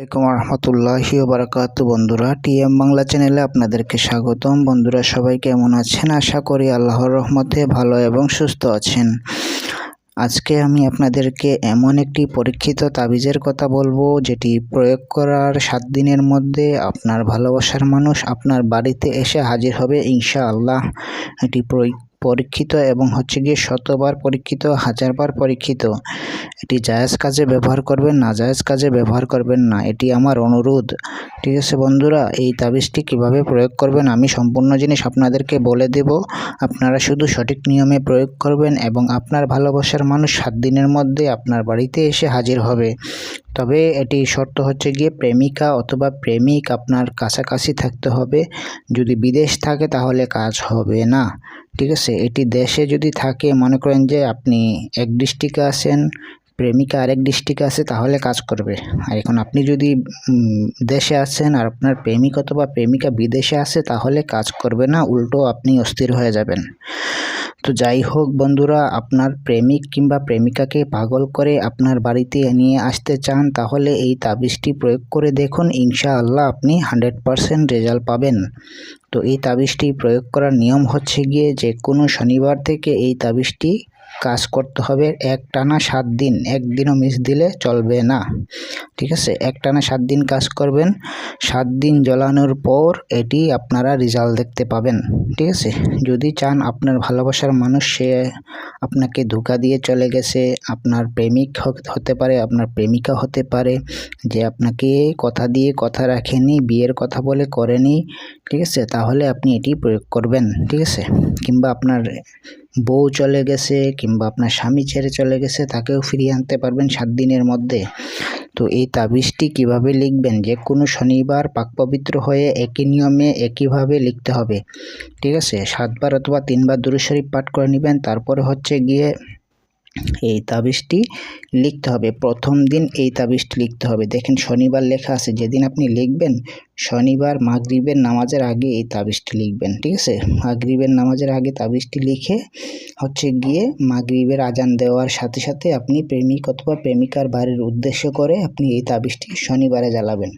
আসসালামাইকুম রহমতুল্লাহি বারাকাত বন্ধুরা, টিএম বাংলা চ্যানেলে আপনাদেরকে স্বাগতম। বন্ধুরা, সবাই কেমন আছেন? আশা করি আল্লাহর রহমতে ভালো এবং সুস্থ আছেন। আজকে আমি আপনাদেরকে এমন একটি পরীক্ষিত তাবিজের কথা বলব, যেটি প্রয়োগ করার সাত দিনের মধ্যে আপনার ভালোবাসার মানুষ আপনার বাড়িতে এসে হাজির হবে ইনশা আল্লাহ এটি পরীক্ষিত এবং হচ্ছে গিয়ে শতবার পরীক্ষিত, হাজারবার পরীক্ষিত। এটি জায়েজ কাজে ব্যবহার করবেন, না জায়েজ কাজে ব্যবহার করবেন না। এটি আমার অনুরোধ। ঠিক আছে বন্ধুরা, এই তাবিজটি কীভাবে প্রয়োগ করবেন আমি সম্পূর্ণ জিনিস আপনাদেরকে বলে দেব। আপনারা শুধু সঠিক নিয়মে প্রয়োগ করবেন এবং আপনার ভালোবাসার মানুষ সাত দিনের মধ্যে আপনার বাড়িতে এসে হাজির হবে। তবে এটি শর্ত হচ্ছে গিয়ে প্রেমিকা অথবা প্রেমিক আপনার কাছাকাছি থাকতে হবে। যদি বিদেশ থাকে তাহলে কাজ হবে না। ঠিক আছে? এটি দেশে যদি থাকে, মনে করেন যে আপনি এক ডিস্ট্রিক্টে আছেন, প্রেমিকা আরেক ডিস্ট্রিক্টে আছে, তাহলে কাজ করবে। আর এখন আপনি যদি দেশে আছেন আর আপনার প্রেমিক অথবা প্রেমিকা বিদেশে আছে, তাহলে কাজ করবে না, উল্টো আপনি অস্থির হয়ে যাবেন। তো যাই হোক বন্ধুরা, আপনার প্রেমিক কিংবা প্রেমিকাকে পাগল করে আপনার বাড়িতে নিয়ে আসতে চান, তাহলে এই তাবিজটি প্রয়োগ করে দেখুন, ইনশাআল্লাহ আপনি হান্ড্রেড পারসেন্ট রেজাল্ট পাবেন। তো এই তাবিজটি প্রয়োগ করার নিয়ম হচ্ছে গিয়ে যে কোনো শনিবার থেকে এই তাবিজটি কাজ করতে হবে। এক টানা সাত দিন, একদিনও মিস দিলে চলবে না। ঠিক আছে? এক টানা সাত দিন কাজ করবেন। সাত দিন জ্বলানোর পর এটি আপনারা রেজাল্ট দেখতে পাবেন। ঠিক আছে? যদি চান আপনার ভালোবাসার মানুষ, সে আপনাকে ধোকা দিয়ে চলে গেছে, আপনার প্রেমিক হতে পারে, আপনার প্রেমিকা হতে পারে, যে আপনাকে কথা দিয়ে কথা রাখেনি, বিয়ের কথা বলে করেনি, ঠিক আছে? তাহলে আপনি এটি প্রয়োগ করবেন। ঠিক আছে? কিংবা আপনার বউ চলে গেছে কিংবা আপনার স্বামী ছেড়ে চলে গেছে, তাকেও ফিরিয়ে আনতে পারবেন সাত দিনের মধ্যে। তো এই তাবিজটি কীভাবে লিখবেন? যে কোনো শনিবার পাক পবিত্র হয়ে একই নিয়মে একইভাবে লিখতে হবে। ঠিক আছে? সাতবার অথবা তিনবার দুরুশরীফ পাঠ করে নেবেন, তারপরে হচ্ছে গিয়ে এই তাবিজটি লিখতে হবে। প্রথম দিন এই তাবিজটি লিখতে হবে। দেখেন, শনিবার লেখা আছে, যেদিন আপনি লিখবেন, শনিবার মাগরিবের নামাজের আগে এই তাবিজটি লিখবেন, ঠিক আছে? মাগরিবের নামাজের আগে তাবিজটি লিখে হচ্ছে গিয়ে মাগরিবের আজান দেওয়ার সাথে সাথে আপনি প্রেমিক অথবা প্রেমিকার বাড়ির উদ্দেশ্য করে আপনি এই তাবিজটি শনিবারে জ্বালাবেন।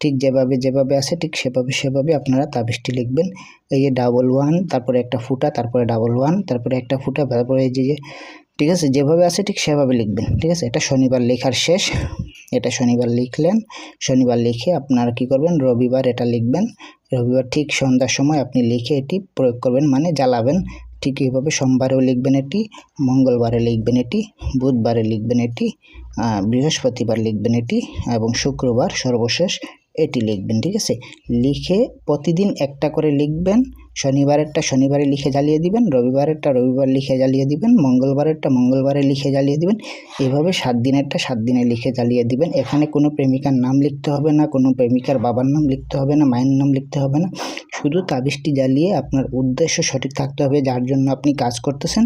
ঠিক যেভাবে যেভাবে আছে, ঠিক সেভাবে সেভাবে আপনারা তাবিজটি লিখবেন। এই যে ডাবল ওয়ান তারপরে একটা ফুটা, তারপরে ডাবল ওয়ান তারপরে একটা ফুটা, তারপরে এই যে ঠিক আছে? যেভাবে আছে ঠিক সেভাবে লিখবেন, ঠিক আছে? এটা শনিবার লেখার শেষ। এটা শনিবার লিখলেন। শনিবার লিখে আপনারা কি করবেন? রবিবার এটা লিখবেন। রবিবার ঠিক সন্ধ্যার সময় আপনি লিখে এটি প্রয়োগ করবেন মানে জ্বালাবেন। ঠিক এইভাবে সোমবারেও লিখবেন এটি, মঙ্গলবারে লিখবেন এটি, বুধবারে লিখবেন এটি বৃহস্পতিবার লিখবেন এটি এবং শুক্রবার সর্বশেষ এটি লিখবেন, ঠিক আছে? লিখে প্রতিদিন একটা করে লিখবেন, শনিবারেরটা শনিবারে লিখে জ্বালিয়ে দিবেন, রবিবারেরটা রবিবার লিখে জ্বালিয়ে দিবেন, মঙ্গলবারেরটা মঙ্গলবারে লিখে জ্বালিয়ে দিবেন, এভাবে সাত দিনেরটা সাত দিনে লিখে জ্বালিয়ে দিবেন। এখানে কোনো প্রেমিকার নাম লিখতে হবে না, কোনো প্রেমিকার বাবার নাম লিখতে হবে না, মায়ের নাম লিখতে হবে না। শুধু তাবিজটি জ্বালিয়ে আপনার উদ্দেশ্য সঠিক থাকতে হবে, যার জন্য আপনি কাজ করতেছেন।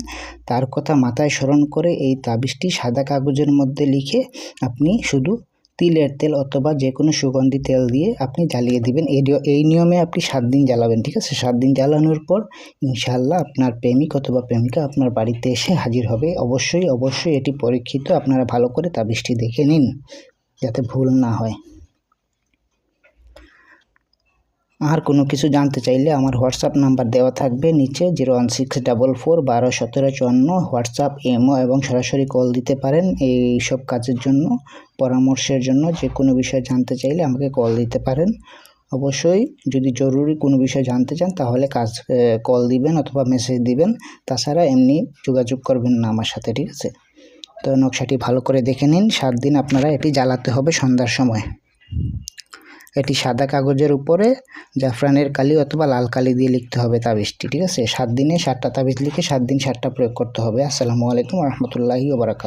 তার কথা মাথায় স্মরণ করে এই তাবিজটি সাদা কাগজের মধ্যে লিখে আপনি শুধু তিলের তেল অথবা যে কোনো সুগন্ধি তেল দিয়ে আপনি জ্বালিয়ে দিবেন। এই এই নিয়মে আপনি সাত দিন জ্বালাবেন, ঠিক আছে? সাত দিন জ্বালানোর পর ইনশাল্লাহ আপনার প্রেমিক অথবা প্রেমিকা আপনার বাড়িতে এসে হাজির হবে। অবশ্যই অবশ্যই এটি পরীক্ষিত। আপনারা ভালো করে তাবিজটি দেখে নিন, যাতে ভুল না হয়। আর কোনো কিছু জানতে চাইলে আমার হোয়াটসঅ্যাপ নাম্বার দেওয়া থাকবে নিচে zero one six double four বারো সতেরো চুয়ান্ন, হোয়াটসঅ্যাপ এমও এবং সরাসরি কল দিতে পারেন এই সব কাজের জন্য, পরামর্শের জন্য যে কোনো বিষয় জানতে চাইলে আমাকে কল দিতে পারেন। অবশ্যই যদি জরুরি কোনো বিষয় জানতে চান তাহলে কাজ কল দিবেন অথবা মেসেজ দিবেন। তাছাড়া এমনি যোগাযোগ করবেন না আমার সাথে, ঠিক আছে? তো নকশাটি ভালো করে দেখে নিন, সাত দিন আপনারা এটি জ্বালাতে হবে সন্ধ্যার সময়। এটি সাদা কাগজের উপরে, জাফরানের কালি অথবা লাল কালি দিয়ে লিখতে হবে তাবিজটি, ঠিক আছে? সাত দিনে সাতটা তাবিজ লিখে সাত দিন সাতটা প্রয়োগ করতে হবে। আসসালামু আলাইকুম রহমতুল্লাহি ওবরাকাত